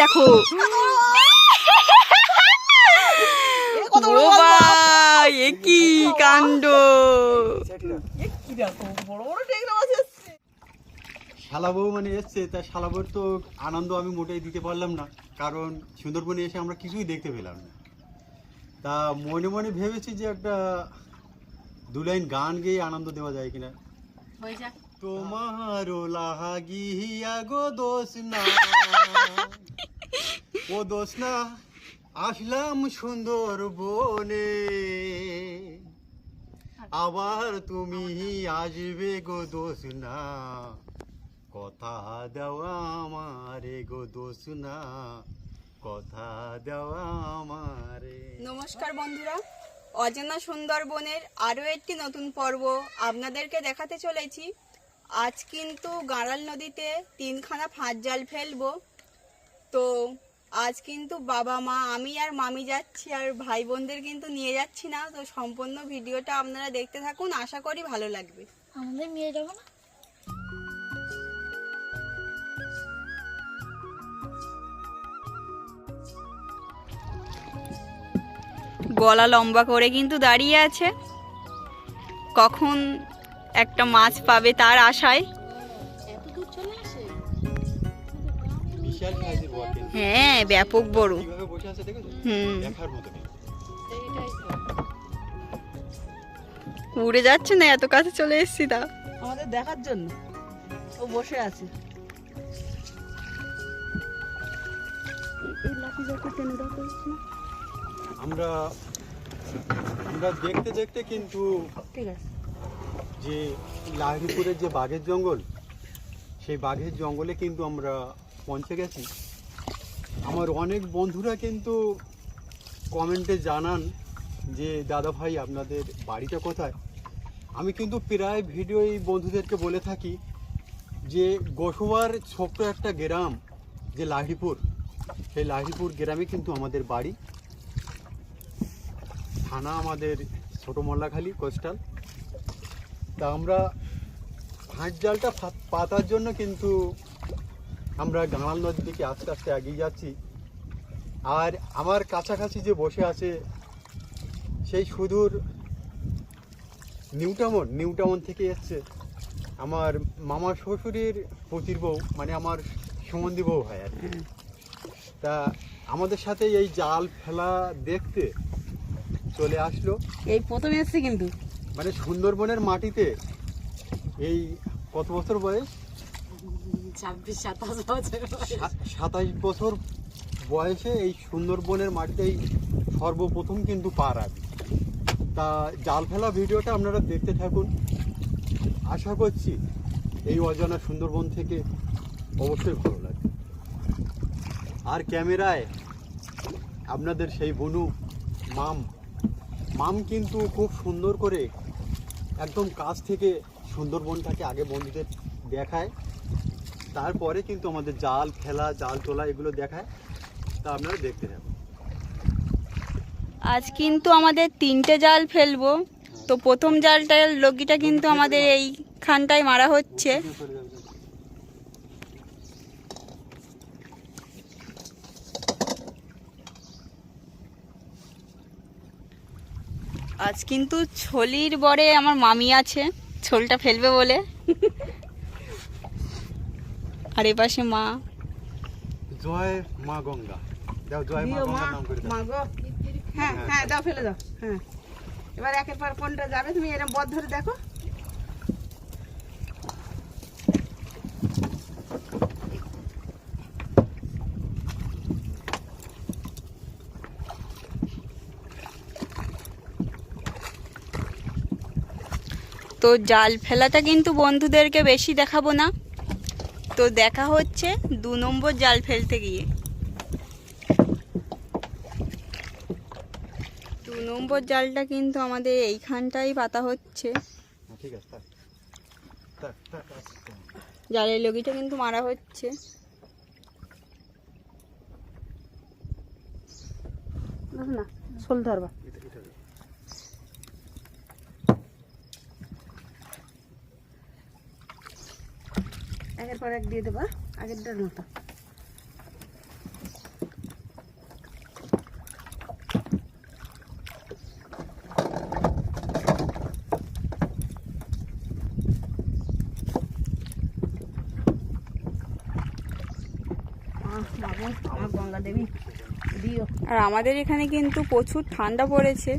দেখো কাণ্ড শালা বউ মানে এসছে তা শালা বউর তো আনন্দ আমি মোটেই দিতে পারলাম না কারণ সুন্দরবনে এসে আমরা কিছুই দেখতে পেলাম না তা মনে মনে ভেবেছি যে একটা দু লাইন গান গেয়ে আনন্দ দেওয়া যায় কিনা তোমার গো দোষ না। ও দোষ না, আসলাম সুন্দর বনে। আবার তুমি আসবে গো দোষ না। কথা দেওয়া আমারে গো দোষ না। কথা দেওয়া আমারে। নমস্কার বন্ধুরা, অজানা সুন্দরবনের আরও একটি নতুন পর্ব আপনাদেরকে দেখাতে চলেছি। আজ কিন্তু গাঁড়াল নদীতে তিনখানা ফাঁস জাল ফেলব। তো আজ কিন্তু বাবা মা আমি আর মামি যাচ্ছি আর ভাই বোনদের কিন্তু নিয়ে যাচ্ছি না। তো সম্পূর্ণ ভিডিওটা আপনারা দেখতে থাকুন আশা করি ভালো লাগবে। আমাদের নিয়ে যাব না? গলা লম্বা করে কিন্তু দাঁড়িয়ে আছে। কখন একটা মাছ পাবে তার আশায়। হ্যাঁ ব্যাপক বড়। হুম। উড়ে যাচ্ছে না এত কাছে চলে এসেছি তা। আমাদের দেখার জন্য। ও বসে আছে। আমরা আমরা দেখতে দেখতে কিন্তু ঠিক আছে। যে লাহিড়িপুরের যে বাঘের জঙ্গল, সেই বাঘের জঙ্গলে কিন্তু আমরা পৌঁছে গেছি। আমার অনেক বন্ধুরা কিন্তু কমেন্টে জানান যে, দাদা ভাই, আপনাদের বাড়িটা কোথায়? আমি কিন্তু প্রায় ভিডিও এই বন্ধুদেরকে বলে থাকি যে, গোসুয়ার ছোট্ট একটা গ্রাম, যে লাহিড়িপুর সেই লাহিড়িপুর গ্রামে কিন্তু আমাদের বাড়ি। থানা আমাদের ছোটো মোল্লাখালী কোস্টাল। তা আমরা হাঁস জালটা পাতার জন্য কিন্তু আমরা গাঙাল নদীর দিকে আস্তে আস্তে এগিয়ে যাচ্ছি। আর আমার কাছাকাছি যে বসে আছে সেই সুদূর নিউটাউন নিউটাউন থেকে এসছে আমার মামা শ্বশুরের পতির বউ মানে আমার সুমন্দি বউ হয় আর কি। তা আমাদের সাথে এই জাল ফেলা দেখতে চলে আসলো। এই প্রথম এসছে কিন্তু? মানে সুন্দরবনের মাটিতে এই কত বছর বয়স? ছাব্বিশ সাতাশ বছর সাতাশ বছর বয়সে এই সুন্দরবনের মাটিতেই সর্বপ্রথম কিন্তু পা রাখে তা জাল ফেলা ভিডিওটা আপনারা দেখতে থাকুন। আশা করছি এই অজানা সুন্দরবন থেকে অবশ্যই ভালো লাগবে। আর ক্যামেরায় আপনাদের সেই বনু মাম। মাম কিন্তু খুব সুন্দর করে একদম কাছ থেকে সুন্দরবনটাকে আগে বন্ধুদের দেখায়। তারপরে কিন্তু আমাদের জাল খেলা জাল তোলা এগুলো দেখায়। তা আপনারা দেখতে থাকুন। আজ কিন্তু আমাদের তিনটে জাল ফেলব। তো প্রথম জালটার লগিটা কিন্তু আমাদের এই এইখানটায় মারা হচ্ছে। আজ কিন্তু ছলির বরে আমার মামি আছে ছোলটা ফেলবে বলে। আর এ পাশে মা। জয় মা গঙ্গা। দাও জয় মা দিও নাম করে দাও। হ্যাঁ হ্যাঁ দাও ফেলে দাও। হ্যাঁ। এবার একের পর কোনটা যাবে তুমি এরকম বদ ধরে দেখো। তো জাল ফেলাটা কিন্তু বন্ধুদেরকে বেশি দেখাবো না। তো দেখা হচ্ছে দু নম্বর জাল ফেলতে গিয়ে। দু নম্বর জালটা কিন্তু আমাদের এইখানটাই পাতা হচ্ছে। হ্যাঁ। জালের লগিটা কিন্তু মারা হচ্ছে। না শোল ধরবা এটা এটা একের পর এক দিয়ে দেবা আগেরটার মতো। আর আমাদের এখানে কিন্তু প্রচুর ঠান্ডা পড়েছে।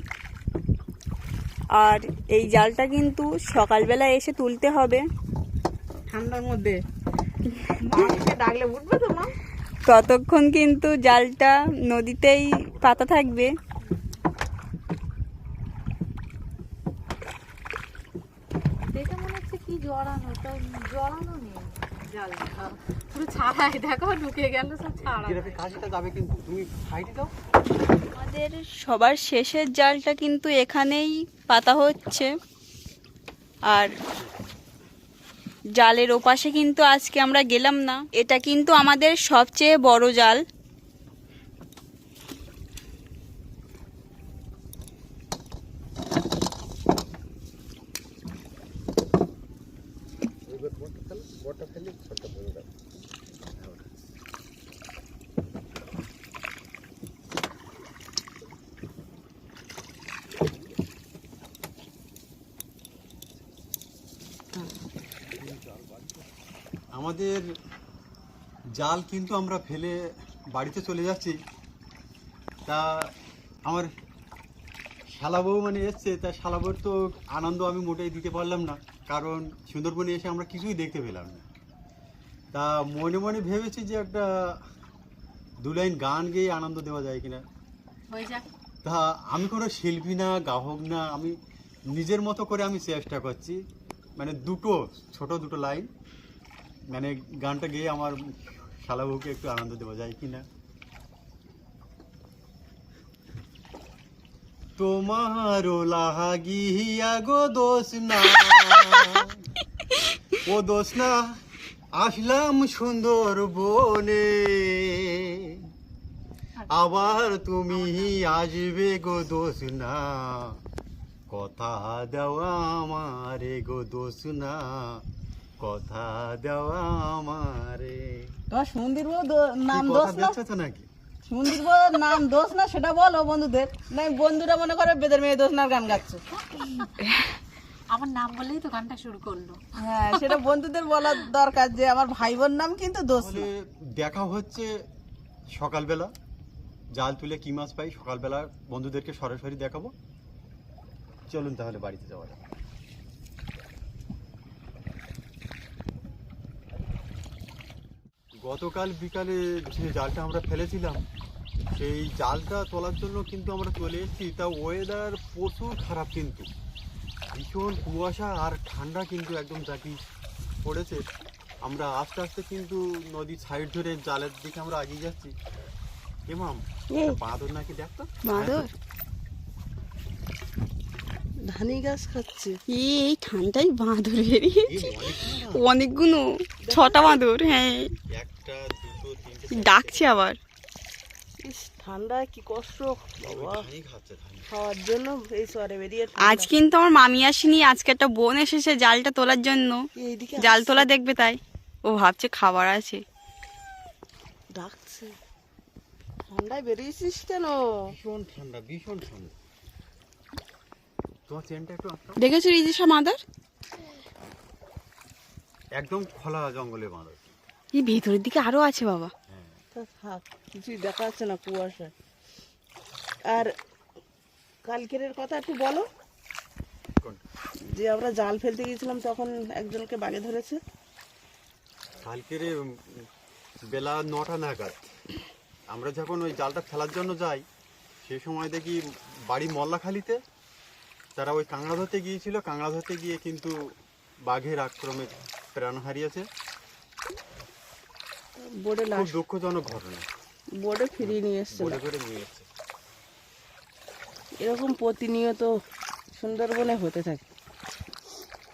আর এই জালটা কিন্তু সকালবেলা এসে তুলতে হবে। ঠান্ডার মধ্যে। ডাকলে উঠবে তো মা? ততক্ষণ কিন্তু জালটা নদীতেই পাতা থাকবে। দেখে মনে হচ্ছে কি জড়ানো তা জড়ানো নেই জালটা। পুরো ছাড়াই দেখো ঢুকে গেল সব ছাড়া জিরাফে যাবে কিন্তু তুমি সাইডে দাও। আমাদের সবার শেষের জালটা কিন্তু এখানেই পাতা হচ্ছে। আর জালের ওপাশে কিন্তু আজকে আমরা গেলাম না। এটা কিন্তু আমাদের সবচেয়ে বড় জাল। আমাদের জাল কিন্তু আমরা ফেলে বাড়িতে চলে যাচ্ছি। তা আমার শালাবউ মানে এসছে তা শালাবউর তো আনন্দ আমি মোটেই দিতে পারলাম না কারণ সুন্দরবনে এসে আমরা কিছুই দেখতে পেলাম না। তা মনে মনে ভেবেছি যে একটা দু লাইন গান গেয়ে আনন্দ দেওয়া যায় কিনা। তা আমি কোনো শিল্পী না গাহক না আমি নিজের মতো করে আমি চেষ্টা করছি। মানে দুটো ছোট দুটো লাইন। মানে গানটা গেয়ে আমার শালাবুকে একটু আনন্দ দেওয়া যায় কি না লাগিয়া গো দোষ না। ও দোষ না, আসলাম সুন্দর বনে। আবার তুমি আসবে গো দোষ না। কথা দেওয়া আমারে গো দোষ না। কথা দেওয়া আমারে। তোমার সুন্দর বউ দো- নাম দোষ না? নাকি? সুন্দর বউ নাম দোষ না সেটা বলো বন্ধুদের। না বন্ধুরা মনে করে বেদের মেয়ে দোষ না গান গাচ্ছে। আমার নাম বলেই তো গানটা শুরু করল। হ্যাঁ সেটা বন্ধুদের বলার দরকার যে আমার ভাই বোন নাম কিন্তু দোষ দেখা হচ্ছে সকালবেলা। জাল তুলে কি মাছ পাই সকালবেলা বন্ধুদেরকে সরাসরি দেখাবো। চলুন তাহলে বাড়িতে যাওয়া যাক। গতকাল বিকালে যে জালটা আমরা ফেলেছিলাম সেই জালটা তোলার জন্য কিন্তু আমরা চলে এসেছি। তা ওয়েদার প্রচুর খারাপ কিন্তু। ভীষণ কুয়াশা আর ঠান্ডা কিন্তু একদম জাকি পড়েছে। আমরা আস্তে আস্তে কিন্তু নদীর সাইড ধরে জালের দিকে আমরা এগিয়ে যাচ্ছি। এমাম। বাঁদর নাকি দেখতো? বাঁদর? ধানি গাছ খাচ্ছে। এই ঠান্ডায় বাঁদর বেরিয়েছে অনেকগুলো। ছটা বাঁদর হ্যাঁ। ডাকছে আবার। ইস ঠান্ডা কি কষ্ট বাবা। খাওয়ার জন্য এই সরে বেরিয়ে আজ কিন্তু আমার মামি আসেনি আজকে একটা বোন এসেছে জালটা তোলার জন্য। এইদিকে জাল তোলা দেখবে তাই। ও ভাবছে খাবার আছে। ডাকছে। ঠান্ডায় বেরিয়েছিস কেন? ভীষণ ঠান্ডা ভীষণ ঠান্ডা। তোমার চেনটা একটু দেখেছ মাদার? একদম খোলা জঙ্গলে বাঁদর এই ভেতরের দিকে আরও আছে বাবা। তা থাক কিছুই দেখা যাচ্ছে না কুয়াশায়। আর কালকের কথা একটু বলো? যে আমরা জাল ফেলতে গিয়েছিলাম তখন একজনকে বাগে ধরেছে। কালকের বেলা নটা নাগাদ। আমরা যখন ওই জালটা ফেলার জন্য যাই সে সময় দেখি বাড়ি মল্লাখালিতে তারা ওই কাঁকড়া ধরতে গিয়েছিল কাঁকড়া ধরতে গিয়ে কিন্তু বাঘের আক্রমে প্রাণ হারিয়েছে। বোর্ডে লাশ দুঃখজনক ঘটনা। বোর্ডে ফিরিয়ে নিয়ে এসছে। করে নিয়ে এসছে। এরকম প্রতিনিয়ত সুন্দরবনে হতে থাকে।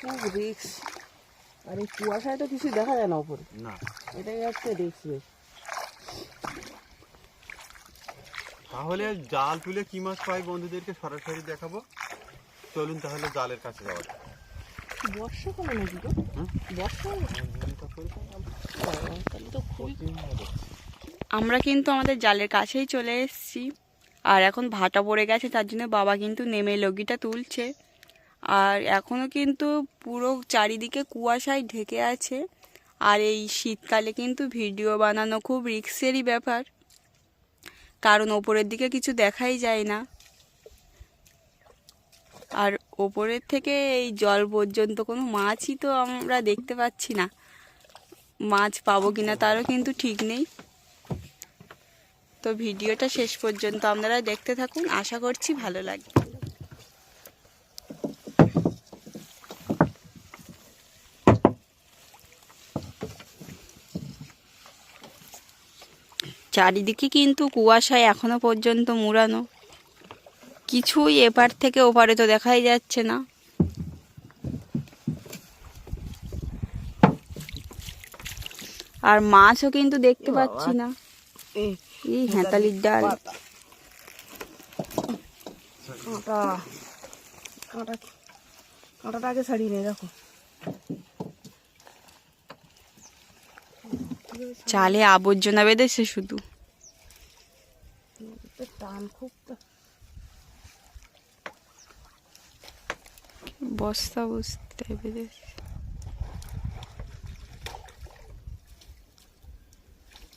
খুব রিক্স আর এই কুয়াশায় তো কিছু দেখা যায় না ওপরে। না। এটাই হচ্ছে রিক্স বেশ। তাহলে জাল তুলে কি মাছ পাই বন্ধুদেরকে সরাসরি দেখাবো? চলুন তাহলে জালের কাছে যাওয়া যাক। বর্ষাকালে নাকি গো? হুম? বর্ষা খুবই আমরা কিন্তু আমাদের জালের কাছেই চলে এসেছি। আর এখন ভাটা পড়ে গেছে তার জন্য বাবা কিন্তু নেমে লগিটা তুলছে। আর এখনও কিন্তু পুরো চারিদিকে কুয়াশায় ঢেকে আছে। আর এই শীতকালে কিন্তু ভিডিও বানানো খুব রিক্সেরই ব্যাপার। কারণ ওপরের দিকে কিছু দেখাই যায় না। আর ওপরের থেকে এই জল পর্যন্ত কোনো মাছই তো আমরা দেখতে পাচ্ছি না। মাছ পাবো কিনা তারও কিন্তু ঠিক নেই। তো ভিডিওটা শেষ পর্যন্ত আপনারা দেখতে থাকুন। আশা করছি ভালো লাগবে। চারিদিকে কিন্তু কুয়াশায় এখনও পর্যন্ত মুড়ানো। কিছুই এপার থেকে ওপারে তো দেখাই যাচ্ছে না। আর মাছও কিন্তু দেখতে পাচ্ছি না। এই হেঁতালির ডাল। কাঁটা। কাঁটা কাঁটাটা আগে ছাড়িয়ে নে দেখো। চালে আবর্জনা বেঁধেছে শুধু। টান খুব বস্তা বস্তা বেঁধেছে।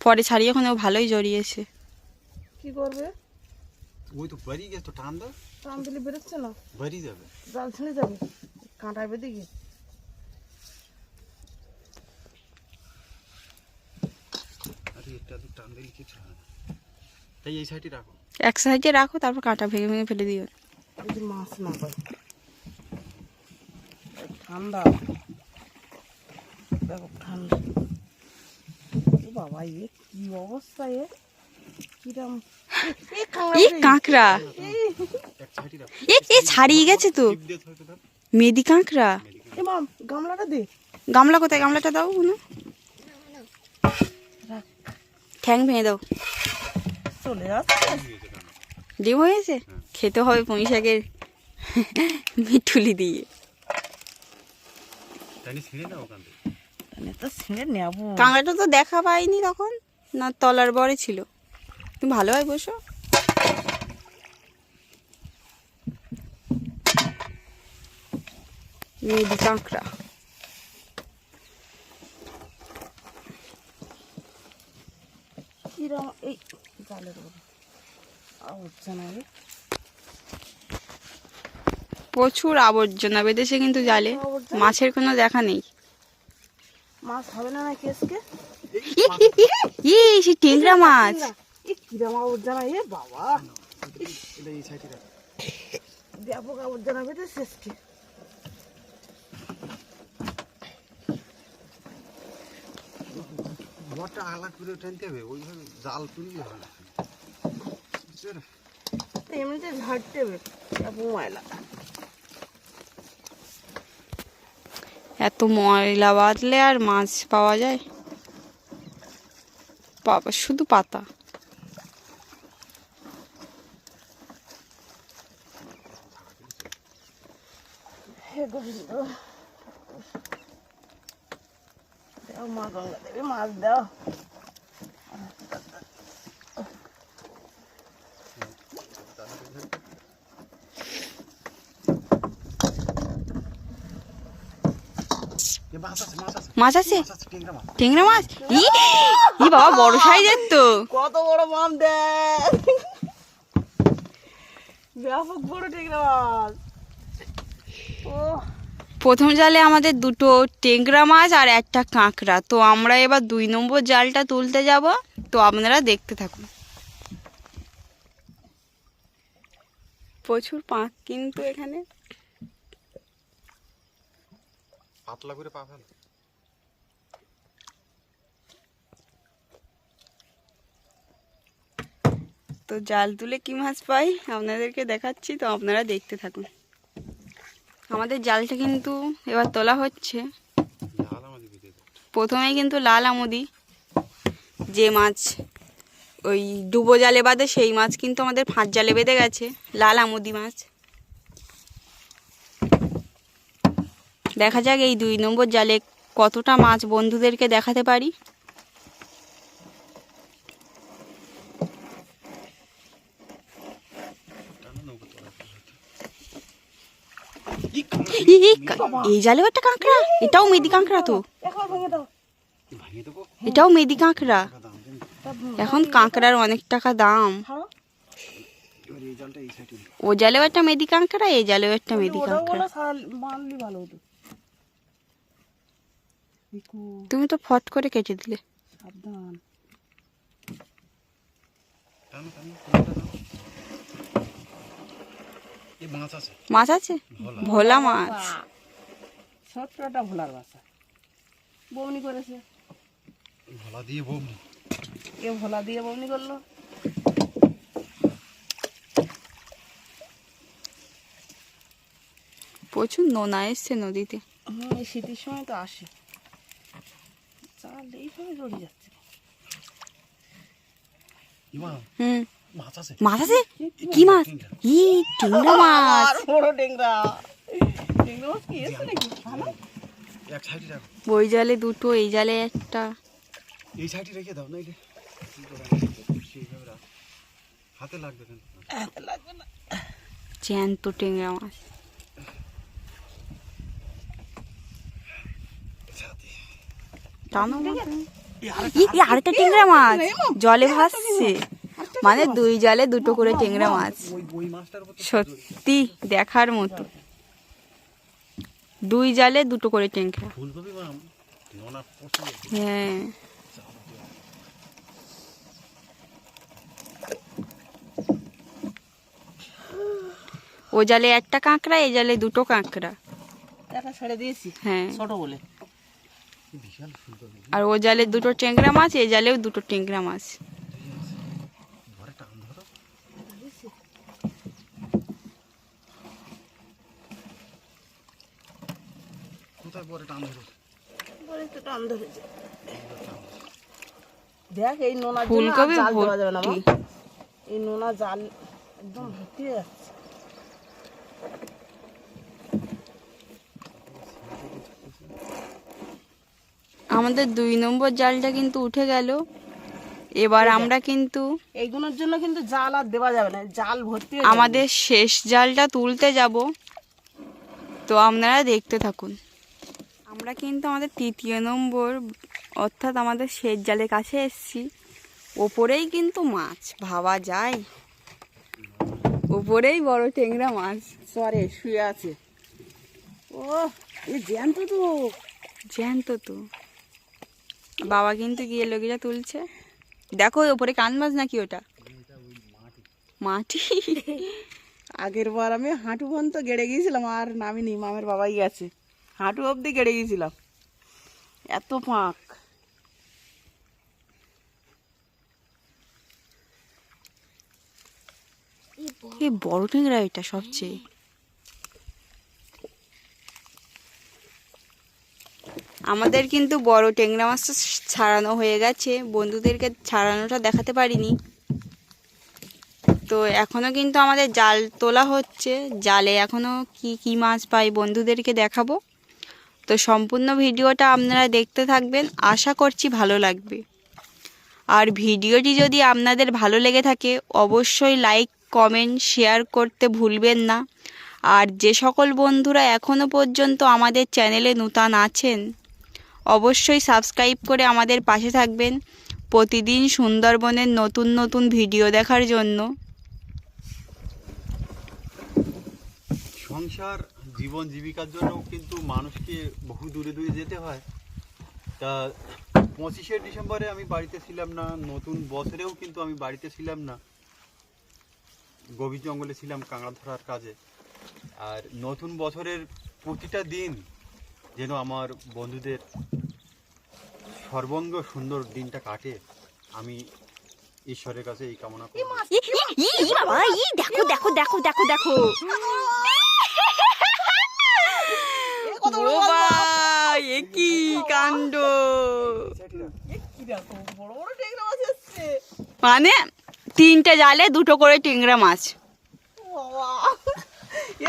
পরে ছাড়িয়ে ওখানে ভালোই জড়িয়েছে। কি করবে? ওই তো বাড়ি গেছে তো টান দাও টান দিলে বেরোচ্ছে না? বাড়ি যাবে। জাল ছেড়ে যাবে। কাঁটায় বেঁধে গিয়ে। আরে এটা তো টান কিছু না। তাই এই সাইডে রাখো। এক সাইডে রাখো তারপর কাঁটা ভেঙে ভেঙে ফেলে দিও। যদি মাছ না পাই ঠান্ডা। দেখো ঠান্ডা। বাবা এ কি অবস্থা এ? কিরম এ কাঁকড়া এ এ ছাড়িয়ে গেছে তো। মেদি কাঁকড়া। এ মাম গামলাটা দে। গামলা কোথায়? গামলাটা দাও না রাখ। ঠ্যাং ভেঙে দাও। চলে যাচ্ছে ডিম হয়েছে? খেতে হবে পুঁই শাকের মিঠুলি দিয়ে। তো ছিঁড়ে নেব। কাঁকড়াটা তো দেখা পাইনি তখন না তলার বরে ছিল। তুমি ভালো হয় বসো। মেদি কাঁকড়া। কিরম এই জালের আবর্জনা প্রচুর আবর্জনা বেঁধেছে কিন্তু জালে। মাছের কোনো দেখা নেই। মাছ হবে না না কেসকে ই, ই, ই, ই সে টেংরা মাছ। এই কিরম আবর্জনা এ বাবা। এটা এই সাইডে ব্যাপক আবর্জনা বেঁধে শেষকে বটটা আলাদা করে টানতে হবে ওইভাবে জাল তুললে হয় না। এমনিতে ঝাড়তে হবে ময়লা। এত ময়লা বাঁধলে আর মাছ পাওয়া যায়? বাবা শুধু পাতা। মাছ দাও। মাছ আছে টেংরা মাছ ই ই বাবা বড় সাইজের তো। কত বড় মাম দেখ ব্যাপক বড় টেকরা মাছ। ও প্রথম জালে আমাদের দুটো টেংরা মাছ আর একটা কাঁকড়া। তো আমরা এবার দুই নম্বর জালটা তুলতে যাব। তো আপনারা দেখতে থাকুন। প্রচুর পাঁক কিন্তু এখানে। পাতলা করে পা ফেলো। তো জাল তুলে কি মাছ পাই আপনাদেরকে দেখাচ্ছি তো আপনারা দেখতে থাকুন। আমাদের জালটা কিন্তু এবার তোলা হচ্ছে। প্রথমেই কিন্তু লাল আমুদি। যে মাছ ওই ডুবো জালে বাঁধে সেই মাছ কিন্তু আমাদের ফাঁস জালে বেঁধে গেছে লাল আমুদি মাছ। দেখা যাক এই দুই নম্বর জালে কতটা মাছ বন্ধুদেরকে দেখাতে পারি। এই জালেও একটা কাঁকড়া? এটাও মেদি কাঁকড়া তো। এটাও মেদি কাঁকড়া। এখন কাঁকড়ার অনেক টাকা দাম। ও জালেও একটা মেদি কাঁকড়া এই জালেও একটা মেদি কাঁকড়া বলে সারা- মারলি ভালো হতো ইকু, তুমি তো ফট করে কেটে দিলে। সাবধান। মাছ আছে। ভোলা। মাছ। ছোট্ট একটা ভোলার বাসা বৌনি করেছে। ভোলা দিয়ে বমনি এ ভোলা দিয়ে বৌনি করল। প্রচুর নোনা এসছে নদীতে। হুম শীতের সময় তো আসে। চাল এইভাবে জড়িয়ে যাচ্ছে। হুম। মাছ আছে? মাছ আছে? কি মাছ? ই টুংরা মাছ। বড় ডেংরা ডেংরা মাছ কি এসছে নাকি? এক সাইডে রাখো। ওই জালে দুটো এই জালে একটা। এই সাইডে রেখে দাও নাইলে হাতে লাগবে কেন হাতে লাগবে না। জ্যান্ত টেংরা মাছ। টানো আরেকটা টেংরা মাছ। জলে ভাসছে। মানে দুই জালে দুটো করে টেংরা মাছ। সত্যি দেখার মতো। দুই জালে দুটো করে টেংরা। হ্যাঁ। ও জালে একটা কাঁকড়া এ জালে দুটো কাঁকড়া। একটা ছেড়ে দিয়েছি। হ্যাঁ। ছোট বলে। আর ও জালে দুটো টেংরা মাছ এ জালেও দুটো টেংরা মাছ দেখ এই আর ফুলকপি এই নোনা জাল একদম ভর্তি যাচ্ছে। আমাদের দুই নম্বর জালটা কিন্তু উঠে গেল। এবার আমরা কিন্তু এইগুলোর জন্য কিন্তু জাল আর দেওয়া যাবে না জাল ভর্তি আমাদের শেষ জালটা তুলতে যাব। তো আপনারা দেখতে থাকুন। আমরা কিন্তু আমাদের তৃতীয় নম্বর অর্থাৎ আমাদের শেষ জালের কাছে এসেছি। ওপরেই কিন্তু মাছ ভাবা যায়। ওপরেই বড় টেংরা মাছ। সরে শুয়ে আছে। ও এই জ্যান্ত তো। জ্যান্ত তো। বাবা কিন্তু গিয়ে লগিটা তুলছে। দেখো ওপরে কান মাছ নাকি ওটা? মাটি। আগের বার আমি হাঁটু পর্যন্ত গেড়ে গিয়েছিলাম আর নামিনি মামের বাবাই গেছে। হাঁটু অবধি গেড়ে গিয়েছিলাম। এত ফাঁক। এই বড় টেংরা এটা সবচেয়ে। আমাদের কিন্তু বড় টেংরা মাছটা ছাড়ানো হয়ে গেছে। বন্ধুদেরকে ছাড়ানোটা দেখাতে পারিনি। তো এখনও কিন্তু আমাদের জাল তোলা হচ্ছে। জালে এখনও কি কি মাছ পাই বন্ধুদেরকে দেখাবো। তো সম্পূর্ণ ভিডিওটা আপনারা দেখতে থাকবেন। আশা করছি ভালো লাগবে। আর ভিডিওটি যদি আপনাদের ভালো লেগে থাকে, অবশ্যই লাইক, কমেন্ট, শেয়ার করতে ভুলবেন না। আর যে সকল বন্ধুরা এখনও পর্যন্ত আমাদের চ্যানেলে নূতন আছেন অবশ্যই সাবস্ক্রাইব করে আমাদের পাশে থাকবেন। প্রতিদিন সুন্দরবনের নতুন নতুন ভিডিও দেখার জন্য। সংসার, জীবন, জীবিকার জন্য কিন্তু মানুষকে বহু দূরে দূরে যেতে হয়। তা পঁচিশে ডিসেম্বরে আমি বাড়িতে ছিলাম না, নতুন বছরেও কিন্তু আমি বাড়িতে ছিলাম না। গভীর জঙ্গলে ছিলাম কাঁকড়া ধরার কাজে। আর নতুন বছরের প্রতিটা দিন যেন আমার বন্ধুদের সর্বঙ্গ সুন্দর দিনটা কাটে আমি ঈশ্বরের কাছে এই কামনা করি। বাবা দেখো দেখো দেখো দেখো দেখো। কি কাণ্ড? মানে তিনটে জালে দুটো করে টেংরা মাছ।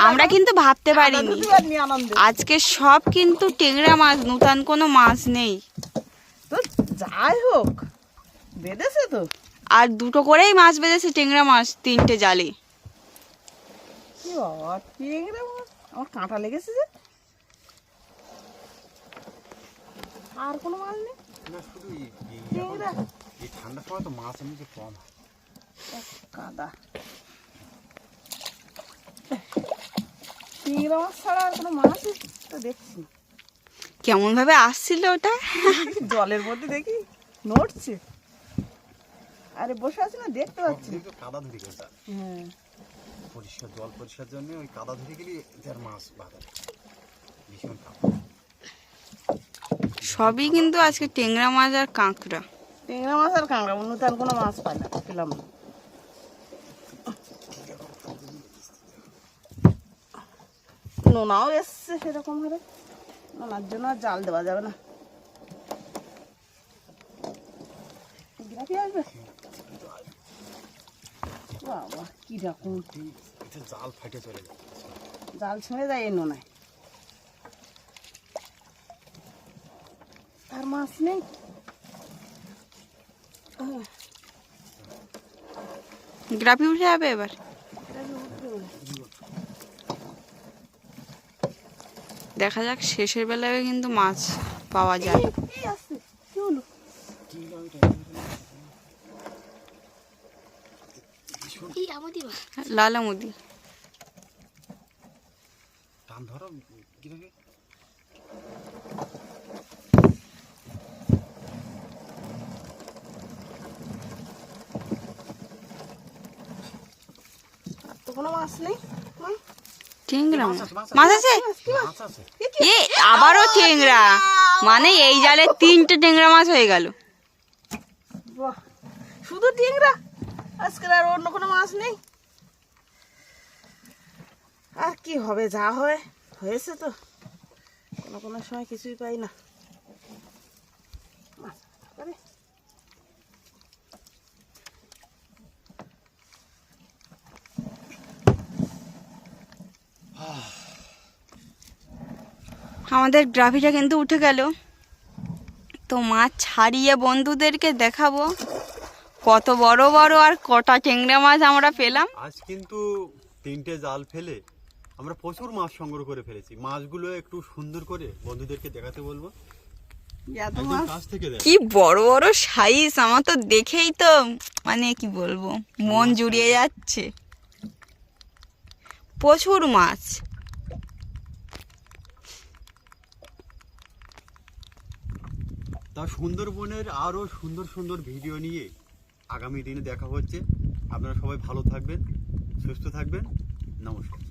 আমরা কিন্তু ভাবতে পারিনি। আজকে সব কিন্তু টেংরা মাছ নূতন কোনো মাছ নেই। তো যাই হোক বেঁধেছে তো। আর দুটো করেই মাছ বেঁধেছে টেংরা মাছ তিনটে জালে। টেংরা মাছ? আমার কাঁটা লেগেছে যে। আর কোনো মাছ নেই? ঠান্ডার সময় তো মাছ এমনি কম কাদা। টেংরা মাছ ছাড়া আর কোনো মাছই তো দেখছি। কেমন ভাবে আসছিল ওটা? জলের মধ্যে দেখি নড়ছে। আরে বসে আছি না দেখতে পাচ্ছি কাদা ধরে গেছে হ্যাঁ। পরিষ্কার জল পরিষ্কার জন্য ওই কাদা ধরে গেলে এটার মাছ বাঁধা ভীষণ সবই কিন্তু আজকে টেংরা মাছ আর কাঁকড়া। টেংরা মাছ আর কাঁকড়া নতুন কোনো মাছ পাই না পেলাম না। নোনাও এসছে সেরকম হারে নোনার জন্য আর জাল দেওয়া যাবে না। গ্রাফি আসবে? বাবা কীরকম জাল ফাটে চলে যায়। জাল ছেড়ে যায় এই নোনায়। মাছ নেই? গ্রাফি উঠে যাবে এবার? দেখা যাক শেষের বেলায় কিন্তু মাছ পাওয়া যায়। আর তো কোনো মাছ নেই? হুম? মাছ মাছ আছে। এ আবারও টেংরা মানে এই জালে তিনটে টেংরা মাছ হয়ে গেল। বাহ শুধু টিংরা আজকে আর অন্য কোনো মাছ নেই? আর কি হবে যা হয় হয়েছে তো। কোনো কোনো সময় কিছুই পাই না। মাছ, আমাদের গ্রাফিটা কিন্তু উঠে গেল। তো মাছ ছাড়িয়ে বন্ধুদেরকে দেখাবো। কত বড় বড় আর কটা টেংরা মাছ আমরা পেলাম। আজ কিন্তু তিনটে জাল ফেলে আমরা প্রচুর মাছ সংগ্রহ করে ফেলেছি। মাছগুলো একটু সুন্দর করে বন্ধুদেরকে দেখাতে বলব। কি বড় বড় সাইজ আমার তো দেখেই তো মানে কি বলব মন জুড়িয়ে যাচ্ছে। প্রচুর মাছ। তা সুন্দরবনের আরও সুন্দর সুন্দর ভিডিও নিয়ে আগামী দিনে দেখা হচ্ছে। আপনারা সবাই ভালো থাকবেন, সুস্থ থাকবেন। নমস্কার।